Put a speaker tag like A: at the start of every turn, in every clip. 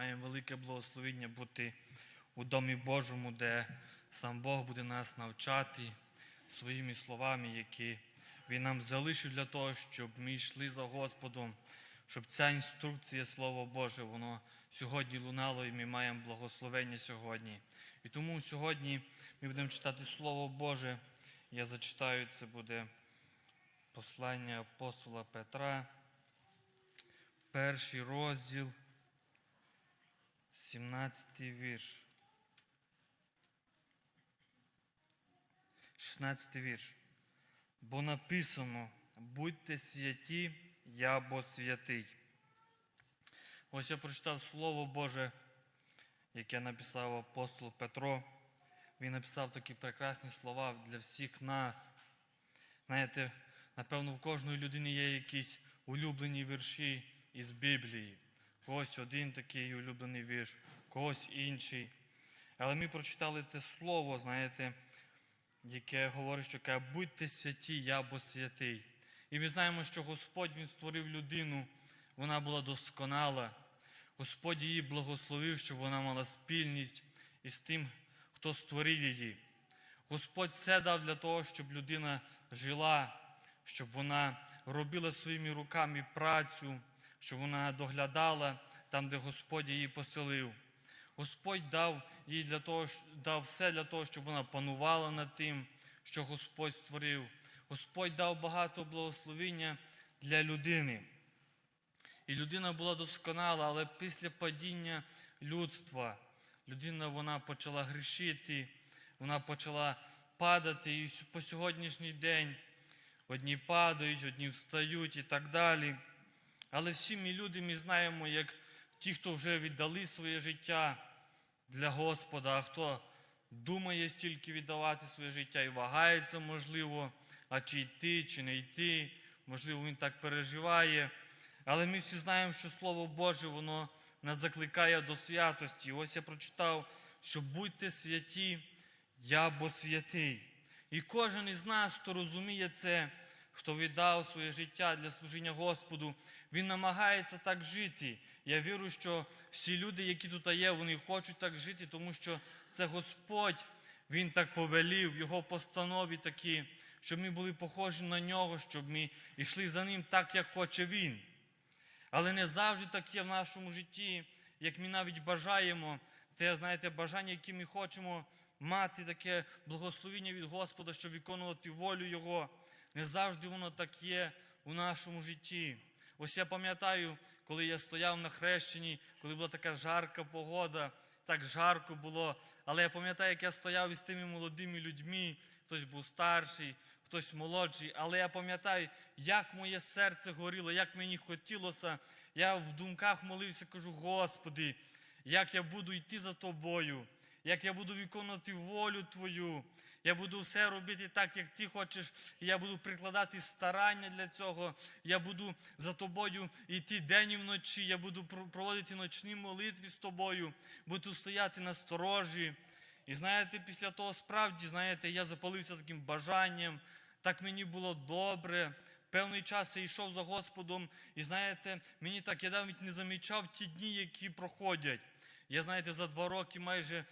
A: Маємо велике благословіння бути у Домі Божому, де сам Бог буде нас навчати своїми словами, які Він нам залишив для того, щоб ми йшли за Господом, щоб ця інструкція, Слово Боже, воно сьогодні лунало і ми маємо благословення сьогодні. І тому сьогодні ми будемо читати Слово Боже. Я зачитаю, це буде послання апостола Петра, перший розділ, 17 вірш. 16 вірш. Бо написано: будьте святі, я бо святий. Ось я прочитав Слово Боже, яке написав апостол Петро. Він написав такі прекрасні слова для всіх нас. Знаєте, напевно, в кожної людини є якісь улюблені вірші із Біблії. Когось один такий улюблений вірш, когось інший. Але ми прочитали те слово, знаєте, яке говорить, що каже, будьте святі, я бо святий. І ми знаємо, що Господь Він створив людину, вона була досконала. Господь її благословив, щоб вона мала спільність із тим, хто створив її. Господь все дав для того, щоб людина жила, щоб вона робила своїми руками працю, щоб вона доглядала там, де Господь її поселив. Господь дав їй для того, дав все для того, щоб вона панувала над тим, що Господь створив. Господь дав багато благословення для людини. І людина була досконала, але після падіння людства людина вона почала грішити, вона почала падати. І по сьогоднішній день одні падають, одні встають і так далі. Але всі ми люди ми знаємо, як ті, хто вже віддали своє життя для Господа, а хто думає тільки віддавати своє життя і вагається, можливо, а чи йти, чи не йти, можливо, він так переживає. Але ми всі знаємо, що Слово Боже, воно нас закликає до святості. Ось я прочитав, що будьте святі, я бо святий. І кожен із нас, хто розуміє це, хто віддав своє життя для служіння Господу, він намагається так жити. Я вірю, що всі люди, які тут є, вони хочуть так жити, тому що це Господь, Він так повелів, Його постанові такі, щоб ми були похожі на нього, щоб ми йшли за ним так, як хоче Він. Але не завжди так є в нашому житті, як ми навіть бажаємо, те, знаєте, бажання, яке ми хочемо мати, таке благословіння від Господа, щоб виконувати волю Його. Не завжди воно так є у нашому житті. Ось я пам'ятаю, коли я стояв на хрещенні, коли була така жарка погода, так жарко було. Але я пам'ятаю, як я стояв із тими молодими людьми, хтось був старший, хтось молодший. Але я пам'ятаю, як моє серце горіло, як мені хотілося. Я в думках молився, кажу, Господи, як я буду йти за тобою, як я буду виконувати волю Твою. Я буду все робити так, як ти хочеш. і Я буду прикладати старання для цього. Я буду за тобою йти день і вночі. Я буду проводити ночні молитви з тобою, буду стояти на сторожі. І знаєте, після того справді, знаєте, я запалився таким бажанням. Так мені було добре. Певний час я йшов за Господом, і знаєте, мені так я навіть не замічав ті дні, які проходять. Я, знаєте, за два роки майже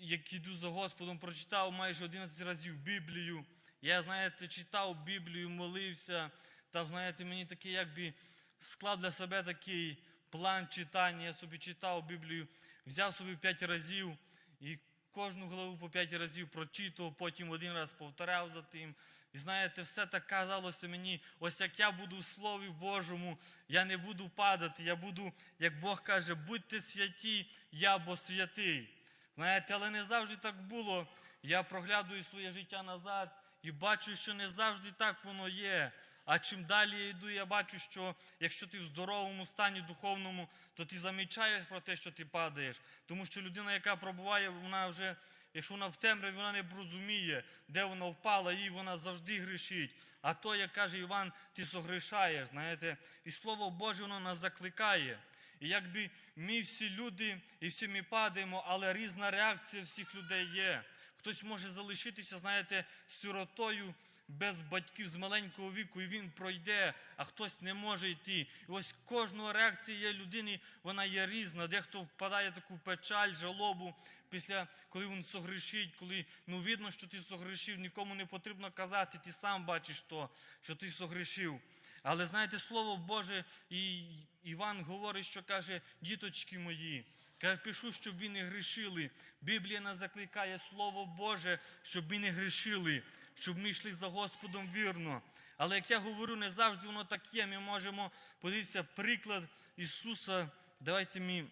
A: як іду за Господом, прочитав майже 11 разів Біблію. Я, знаєте, читав Біблію, молився. Та, знаєте, мені такий, якби склав для себе такий план читання. Я собі читав Біблію, взяв собі п'ять разів і кожну главу по п'ять разів прочитав, потім один раз повторяв за тим. І знаєте, все так казалося мені, ось як я буду в Слові Божому, я не буду падати, я буду, як Бог каже, будьте святі, я бо святий. Знаєте, але не завжди так було. Я проглядую своє життя назад і бачу, що не завжди так воно є. А чим далі я йду, я бачу, що якщо ти в здоровому стані духовному, то ти замічаєш про те, що ти падаєш. Тому що людина, яка пробуває, вона вже, якщо вона в темряві, вона не розуміє, де вона впала, і вона завжди грішить. А то, як каже Іван, ти согрішаєш. знаєте. І Слово Боже, воно нас закликає. І якби ми всі люди і всі ми падаємо, але різна реакція всіх людей є. Хтось може залишитися, знаєте, сиротою без батьків з маленького віку, і він пройде, а хтось не може йти. І ось кожного реакція є людини, вона є різна. Дехто впадає в таку печаль, жалобу після, коли він согрішить, коли ну видно, що ти согрішив, нікому не потрібно казати, ти сам бачиш то, що ти согрішив. Але знаєте, Слово Боже, і Іван говорить, що каже, діточки мої, каже, пишу, щоб ви не грішили. Біблія нас закликає Слово Боже, щоб ми не грішили, щоб ми йшли за Господом вірно. Але як я говорю, не завжди воно так є. Ми можемо подивитися приклад Ісуса. Давайте ми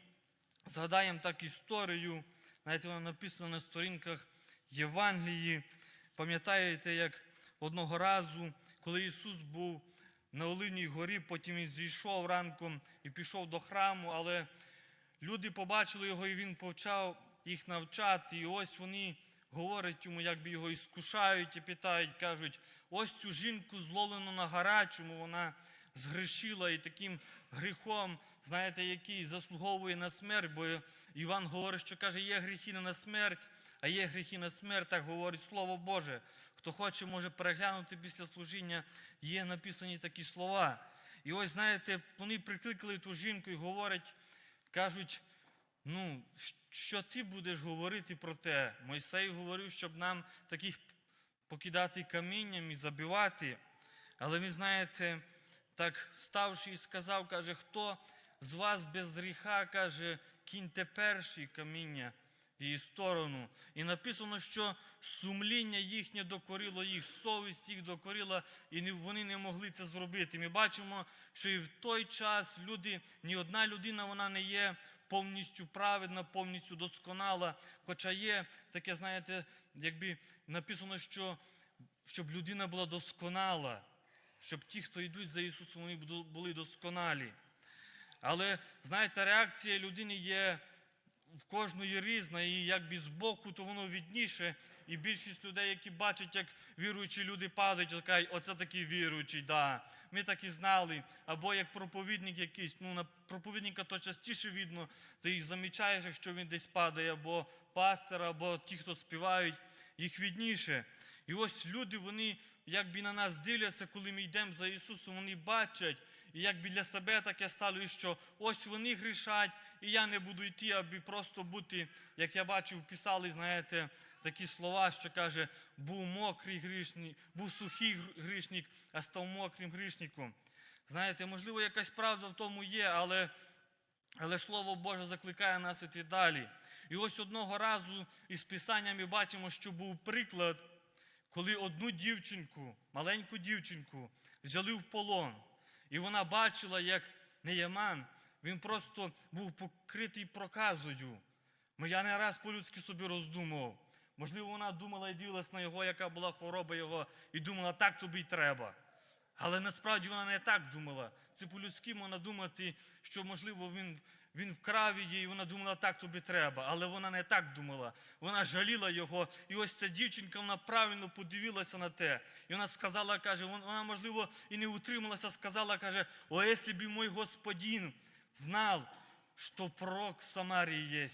A: згадаємо так історію. Знаєте, вона написана на сторінках Євангелії. Пам'ятаєте, як одного разу, коли Ісус був на Оливній горі, потім він зійшов ранком і пішов до храму, але люди побачили його, і він почав їх навчати. І ось вони говорять йому, якби його іскушають і питають, кажуть, ось цю жінку зловлено на гарячому, вона згрішила і таким гріхом, знаєте, який заслуговує на смерть, бо Іван говорить, що каже, є гріхи не на смерть, а є гріхи на смерть, так говорить Слово Боже. Хто хоче, може переглянути після служіння, є написані такі слова. І ось, знаєте, вони прикликали ту жінку і говорять, кажуть, ну, що ти будеш говорити про те? Мойсей говорив, щоб нам таких покидати камінням і забивати. Але ви знаєте, так вставши і сказав, каже, хто з вас без гріха, каже, кіньте перші каміння в її сторону. І написано, що сумління їхнє докорило їх, совість їх докорила, і вони не могли це зробити. Ми бачимо, що і в той час люди, ні одна людина вона не є повністю праведна, повністю досконала. Хоча є таке, знаєте, якби написано, що щоб людина була досконала, щоб ті, хто йдуть за Ісусом, вони були досконалі. Але знаєте, реакція людини є в кожної різна, і якби збоку, то воно відніше. І більшість людей, які бачать, як віруючі люди падають, то оце такий віруючий, да. Ми так і знали. Або як проповідник якийсь, ну на проповідника то частіше видно, ти їх замічаєш, якщо він десь падає, або пастор, або ті, хто співають, їх відніше. І ось люди, вони якби на нас дивляться, коли ми йдемо за Ісусом, вони бачать, і якби для себе таке стало, і що ось вони грішать, і я не буду йти, аби просто бути, як я бачив, писали, знаєте, такі слова, що каже, був мокрий грішник, був сухий грішник, а став мокрим грішником. Знаєте, можливо, якась правда в тому є, але, але Слово Боже закликає нас іти далі. І ось одного разу із Писання ми бачимо, що був приклад, коли одну дівчинку, маленьку дівчинку, взяли в полон. І вона бачила, як Неєман, він просто був покритий проказою. Я не раз по-людськи собі роздумував. Можливо, вона думала і дивилась на його, яка була хвороба його, і думала, так тобі й треба. Але насправді вона не так думала. Це по-людськи можна думати, що, можливо, він, він вкрав її, і вона думала, так тобі треба. Але вона не так думала. Вона жаліла його. І ось ця дівчинка, вона правильно подивилася на те. І вона сказала, каже, вон- вона, можливо, і не утрималася, сказала, каже, о, якщо б мой господин знав, що пророк Самарії є.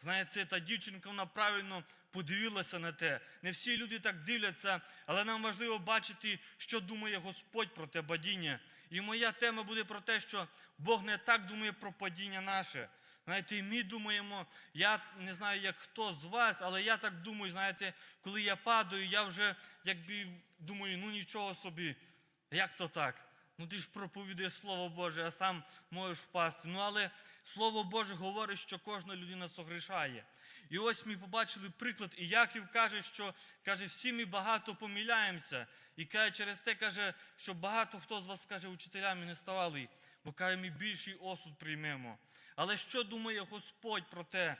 A: Знаєте, та дівчинка вона правильно подивилася на те. Не всі люди так дивляться, але нам важливо бачити, що думає Господь про те падіння. І моя тема буде про те, що Бог не так думає про падіння наше. Знаєте, і ми думаємо, я не знаю, як хто з вас, але я так думаю, знаєте, коли я падаю, я вже якби думаю, ну нічого собі, як то так? Ну ти ж проповідуєш Слово Боже, а сам можеш впасти. Ну але Слово Боже говорить, що кожна людина согрішає. І ось ми побачили приклад, і Яків каже, що каже, всі ми багато помиляємося. І каже, через те каже, що багато хто з вас каже, учителями не ставали, бо каже, ми більший осуд приймемо. Але що думає Господь про те,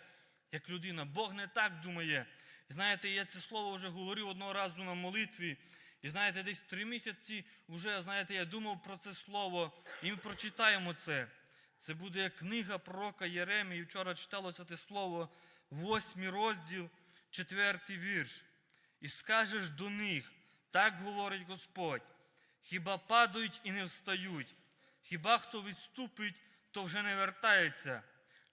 A: як людина? Бог не так думає. І знаєте, я це слово вже говорив одного разу на молитві. І знаєте, десь три місяці вже, знаєте, я думав про це слово, і ми прочитаємо це. Це буде книга пророка Єремії. Вчора читалося те слово, восьмий розділ, четвертий вірш. І скажеш до них, так говорить Господь, хіба падають і не встають, хіба хто відступить, то вже не вертається.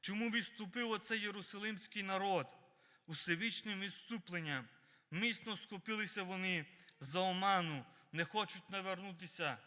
A: Чому відступив оцей єрусалимський народ? Усевічним відступленням. Міцно схопилися вони за оману, не хочуть навернутися.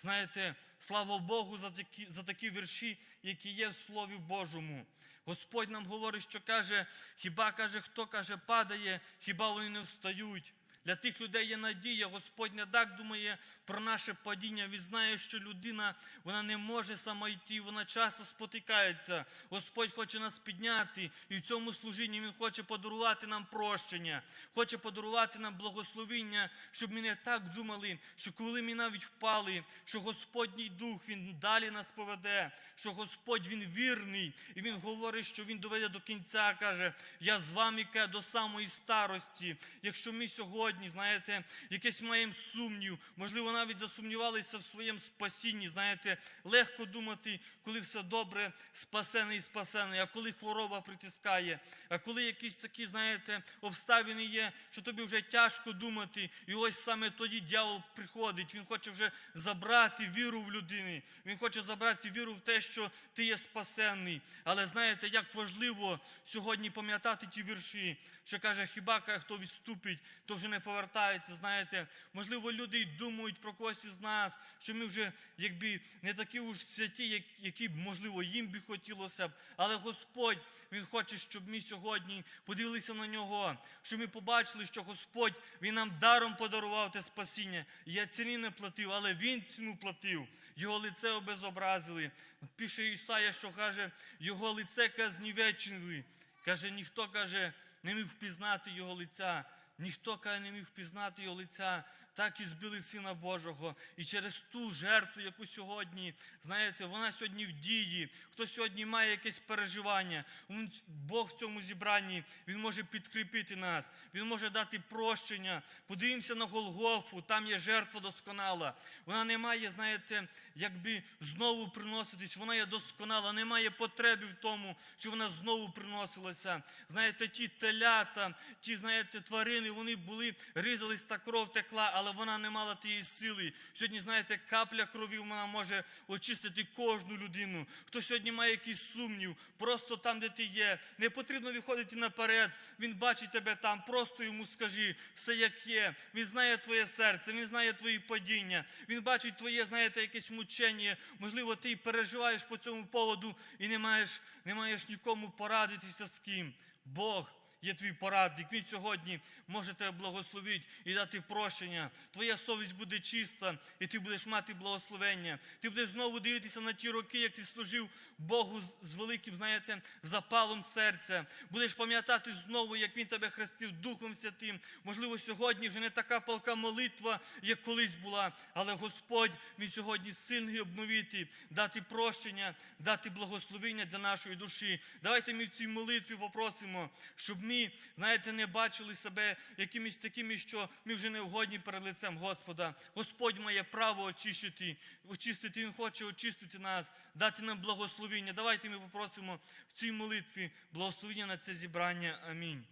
A: Знаєте, слава Богу за такі, за такі вірші, які є в Слові Божому. Господь нам говорить, що каже, хіба каже, хто каже, падає, хіба вони не встають. Для тих людей є надія. Господь не так думає про наше падіння. Він знає, що людина вона не може сама йти, вона часто спотикається. Господь хоче нас підняти, і в цьому служінні Він хоче подарувати нам прощення, хоче подарувати нам благословіння, щоб ми не так думали, що коли ми навіть впали, що Господній Дух Він далі нас поведе, що Господь Він вірний, і Він говорить, що Він доведе до кінця, каже, я з вами до самої старості. Якщо ми сьогодні, знаєте, якийсь маємо сумнів, можливо, навіть засумнівалися в своєму спасінні, знаєте, легко думати, коли все добре, спасений спасений, а коли хвороба притискає, а коли якісь такі, знаєте, обставини є, що тобі вже тяжко думати, і ось саме тоді дьявол приходить. Він хоче вже забрати віру в людини. Він хоче забрати віру в те, що ти є спасенний. Але знаєте, як важливо сьогодні пам'ятати ті вірші, що каже, хіба хто відступить, то вже не повертається. Знаєте, можливо, люди й думають про когось із нас, що ми вже якби не такі уж святі, як- які б, можливо, їм би хотілося б. Але Господь Він хоче, щоб ми сьогодні подивилися на нього, щоб ми побачили, що Господь Він нам даром подарував те спасіння. Я ціни не платив, але Він ціну платив. Його лице обезобразили. Пише Ісая, що каже, його лице казнівечили. Каже, ніхто каже, не міг впізнати його лиця. Ніхто каже, не міг впізнати його лиця, так і збили Сина Божого. І через ту жертву, яку сьогодні, знаєте, вона сьогодні в дії. Хто сьогодні має якесь переживання, Бог в цьому зібранні, Він може підкріпити нас, Він може дати прощення. Подивимося на Голгофу, там є жертва досконала. Вона не має, знаєте, якби знову приноситись, вона є досконала, немає потреби в тому, що вона знову приносилася. Знаєте, ті телята, ті, знаєте, тварини, вони були, різались, та кров текла, але вона не мала тієї сили. Сьогодні, знаєте, капля крові вона може очистити кожну людину. Хто сьогодні має якийсь сумнів, просто там, де ти є, не потрібно виходити наперед. Він бачить тебе там, просто йому скажи все як є. Він знає твоє серце, він знає твої падіння, він бачить твоє, знаєте, якесь мучення. Можливо, ти переживаєш по цьому поводу і не маєш, не маєш нікому порадитися з ким. Бог є твій порадник. Він сьогодні може тебе благословити і дати прощення. Твоя совість буде чиста, і ти будеш мати благословення. Ти будеш знову дивитися на ті роки, як ти служив Богу з- великим, знаєте, запалом серця. Будеш пам'ятати знову, як він тебе хрестив Духом Святим. Можливо, сьогодні вже не така палка молитва, як колись була, але Господь він сьогодні сильний обновити, дати прощення, дати благословення для нашої душі. Давайте ми в цій молитві попросимо, щоб ми, знаєте, не бачили себе якимись такими, що ми вже не вгодні перед лицем Господа. Господь має право очистити, очистити, Він хоче очистити нас, дати нам благословіння. Давайте ми попросимо в цій молитві благословення на це зібрання. Амінь.